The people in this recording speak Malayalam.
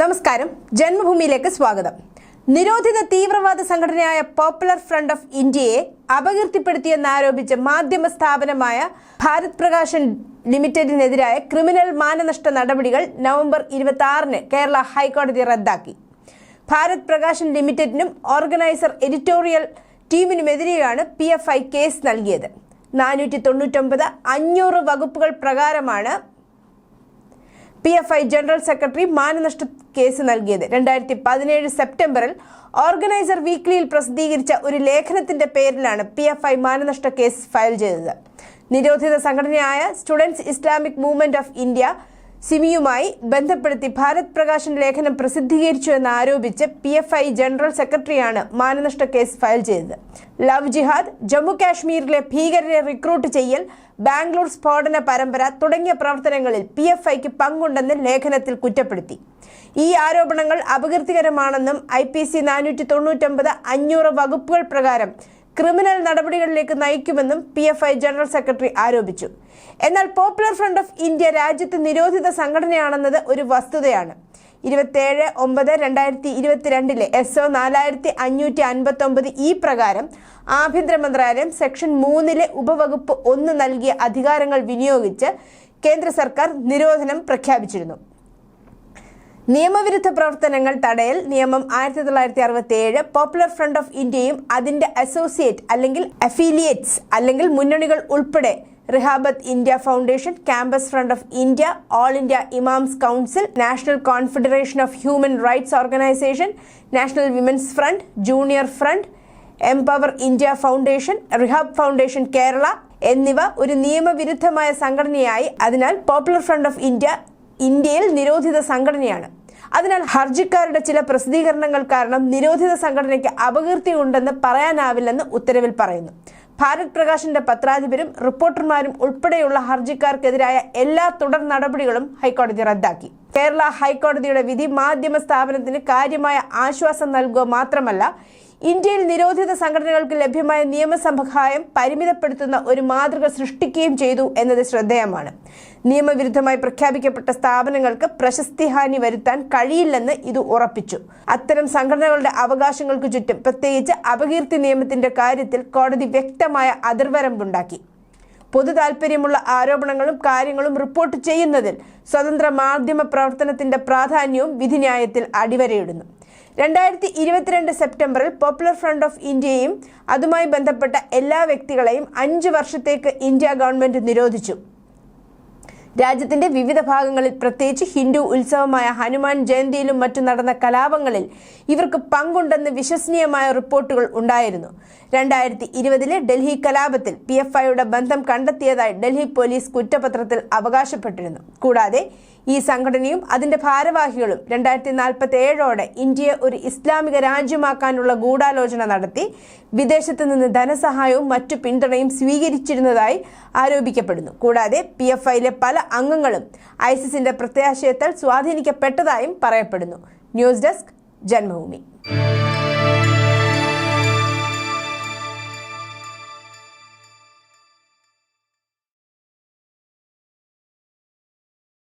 നമസ്കാരം. ജന്മഭൂമിയിലേക്ക് സ്വാഗതം. നിരോധിത തീവ്രവാദ സംഘടനയായ പോപ്പുലർ ഫ്രണ്ട് ഓഫ് ഇന്ത്യയെ അപകീർത്തിപ്പെടുത്തിയെന്നാരോപിച്ച് മാധ്യമ സ്ഥാപനമായ ഭാരത് പ്രകാശൻ ലിമിറ്റഡിനെതിരായ ക്രിമിനൽ മാനനഷ്ട നടപടികൾ നവംബർ ഇരുപത്തി ആറിന് കേരള ഹൈക്കോടതി റദ്ദാക്കി. ഭാരത് പ്രകാശൻ ലിമിറ്റഡിനും ഓർഗനൈസർ എഡിറ്റോറിയൽ ടീമിനുമെതിരെയാണ് പി എഫ് ഐ കേസ് നൽകിയത്. നാനൂറ്റി തൊണ്ണൂറ്റൊമ്പത് അഞ്ഞൂറ് വകുപ്പുകൾ പ്രകാരമാണ് P F I general secretary മാനനഷ്ട case നൽകിയത്. രണ്ടായിരത്തി പതിനേഴ് സെപ്റ്റംബറിൽ ഓർഗനൈസർ വീക്ക്ലിയിൽ പ്രസിദ്ധീകരിച്ച ഒരു ലേഖനത്തിന്റെ പേരിലാണ് പി എഫ് ഐ മാനനഷ്ട കേസ് ഫയൽ ചെയ്തത്. നിരോധിത സംഘടനയായ students islamic movement of India സിമിയുമായി ബന്ധപ്പെടുത്തി ഭാരത് പ്രകാശൻ ലേഖനം പ്രസിദ്ധീകരിച്ചു എന്ന് ആരോപിച്ച് പി എഫ് ഐ ജനറൽ സെക്രട്ടറിയാണ് മാനനഷ്ട കേസ് ഫയൽ ചെയ്തത്. ലവ് ജിഹാദ് ജമ്മു കാശ്മീരിലെ ഭീകരരെ റിക്രൂട്ട് ചെയ്യൽ ബാംഗ്ലൂർ സ്ഫോടന പരമ്പര തുടങ്ങിയ പ്രവർത്തനങ്ങളിൽ പി എഫ് ഐക്ക് പങ്കുണ്ടെന്ന് ലേഖനത്തിൽ കുറ്റപ്പെടുത്തി. ഈ ആരോപണങ്ങൾ അപകീർത്തികരമാണെന്നും ഐ പി സി നാനൂറ്റി തൊണ്ണൂറ്റൊമ്പത് അഞ്ഞൂറ് വകുപ്പുകൾ പ്രകാരം ക്രിമിനൽ നടപടികളിലേക്ക് നയിക്കുമെന്നും P F I general secretary ആരോപിച്ചു. എന്നാൽ പോപ്പുലർ ഫ്രണ്ട് ഓഫ് ഇന്ത്യ രാജ്യത്ത് നിരോധിത സംഘടനയാണെന്നത് ഒരു വസ്തുതയാണ്. ഇരുപത്തേഴ് ഒമ്പത് രണ്ടായിരത്തി ഇരുപത്തിരണ്ടിലെ എസ് ഒ നാലായിരത്തി അഞ്ഞൂറ്റി അൻപത്തി ഒമ്പത് ഈ പ്രകാരം ആഭ്യന്തര മന്ത്രാലയം സെക്ഷൻ മൂന്നിലെ ഉപവകുപ്പ് ഒന്ന് നൽകിയ അധികാരങ്ങൾ വിനിയോഗിച്ച് കേന്ദ്ര സർക്കാർ നിരോധനം പ്രഖ്യാപിച്ചിരുന്നു. നിയമവിരുദ്ധ പ്രവർത്തനങ്ങൾ തടയൽ നിയമം ആയിരത്തി തൊള്ളായിരത്തി അറുപത്തി ഏഴ് പോപ്പുലർ ഫ്രണ്ട് ഓഫ് ഇന്ത്യയും അതിന്റെ അസോസിയേറ്റ് അല്ലെങ്കിൽ അഫിലിയേറ്റ്സ് അല്ലെങ്കിൽ മുന്നണികൾ ഉൾപ്പെടെ rehab India foundation campus front of India all India imams council national confederation of human rights organisation national women's front junior front empower India foundation rehab foundation Kerala എന്നിവ ഒരു നിയമവിരുദ്ധമായ സംഘടനയായി അതിനാൽ പോപ്പുലർ ഫ്രണ്ട് ഓഫ് ഇന്ത്യ ഇന്ത്യയിൽ നിരോധിത സംഘടനയാണ്. അതിനാൽ ഹർജിക്കാരുടെ ചില പ്രസിദ്ധീകരണങ്ങൾ കാരണം നിരോധിത സംഘടനയ്ക്ക് അപകീർത്തി ഉണ്ടെന്ന് പറയാനാവില്ലെന്ന് ഉത്തരവിൽ പറയുന്നു. ഭാരത് പ്രകാശിന്റെ പത്രാധിപരും റിപ്പോർട്ടർമാരും ഉൾപ്പെടെയുള്ള ഹർജിക്കാർക്കെതിരായ എല്ലാ തുടർ നടപടികളും ഹൈക്കോടതി റദ്ദാക്കി. കേരള ഹൈക്കോടതിയുടെ വിധി മാധ്യമ സ്ഥാപനത്തിന് കാര്യമായ ആശ്വാസം നൽകുക മാത്രമല്ല ഇന്ത്യയിൽ നിരോധിത സംഘടനകൾക്ക് ലഭ്യമായ നിയമസഹായം പരിമിതപ്പെടുത്തുന്ന ഒരു മാതൃക സൃഷ്ടിക്കുകയും ചെയ്തു എന്നത് ശ്രദ്ധേയമാണ്. നിയമവിരുദ്ധമായി പ്രഖ്യാപിക്കപ്പെട്ട സ്ഥാപനങ്ങൾക്ക് പ്രശസ്തിഹാനി വരുത്താൻ കഴിയില്ലെന്ന് ഇത് ഉറപ്പിച്ചു. അത്തരം സംഘടനകളുടെ അവകാശങ്ങൾക്ക് ചുറ്റും പ്രത്യേകിച്ച് അപകീർത്തി നിയമത്തിന്റെ കാര്യത്തിൽ കോടതി വ്യക്തമായ അതിർവരമ്പുണ്ടാക്കി. പൊതു താൽപ്പര്യമുള്ള ആരോപണങ്ങളും കാര്യങ്ങളും റിപ്പോർട്ട് ചെയ്യുന്നതിൽ സ്വതന്ത്ര മാധ്യമ പ്രവർത്തനത്തിന്റെ പ്രാധാന്യവും വിധിന്യായത്തിൽ അടിവരയിടുന്നു. രണ്ടായിരത്തി ഇരുപത്തിരണ്ട് സെപ്റ്റംബറിൽ പോപ്പുലർ ഫ്രണ്ട് ഓഫ് ഇന്ത്യയും അതുമായി ബന്ധപ്പെട്ട എല്ലാ വ്യക്തികളെയും അഞ്ച് വർഷത്തേക്ക് ഇന്ത്യ ഗവൺമെന്റ് നിരോധിച്ചു. രാജ്യത്തിന്റെ വിവിധ ഭാഗങ്ങളിൽ പ്രത്യേകിച്ച് ഹിന്ദു ഉത്സവമായ ഹനുമാൻ ജയന്തിയിലും മറ്റും നടന്ന കലാപങ്ങളിൽ ഇവർക്ക് പങ്കുണ്ടെന്ന് വിശ്വസനീയമായ റിപ്പോർട്ടുകൾ ഉണ്ടായിരുന്നു. രണ്ടായിരത്തി ഇരുപതിലെ ഡൽഹി കലാപത്തിൽ പി എഫ് ഐയുടെ ബന്ധം കണ്ടെത്തിയതായി ഡൽഹി പോലീസ് കുറ്റപത്രത്തിൽ അവകാശപ്പെട്ടിരുന്നു. കൂടാതെ ഈ സംഘടനയും അതിന്റെ ഭാരവാഹികളും രണ്ടായിരത്തി നാൽപ്പത്തി ഏഴോടെ ഇന്ത്യയെ ഒരു ഇസ്ലാമിക രാജ്യമാക്കാനുള്ള ഗൂഢാലോചന നടത്തി വിദേശത്ത് നിന്ന് ധനസഹായവും മറ്റു പിന്തുണയും സ്വീകരിച്ചിരുന്നതായി ആരോപിക്കപ്പെടുന്നു. കൂടാതെ പി എഫ് ഐയിലെ പല അംഗങ്ങളും ഐസിസിന്റെ പ്രത്യാശയത്താൽ സ്വാധീനിക്കപ്പെട്ടതായും പറയപ്പെടുന്നു. News desk Janmabhoomi.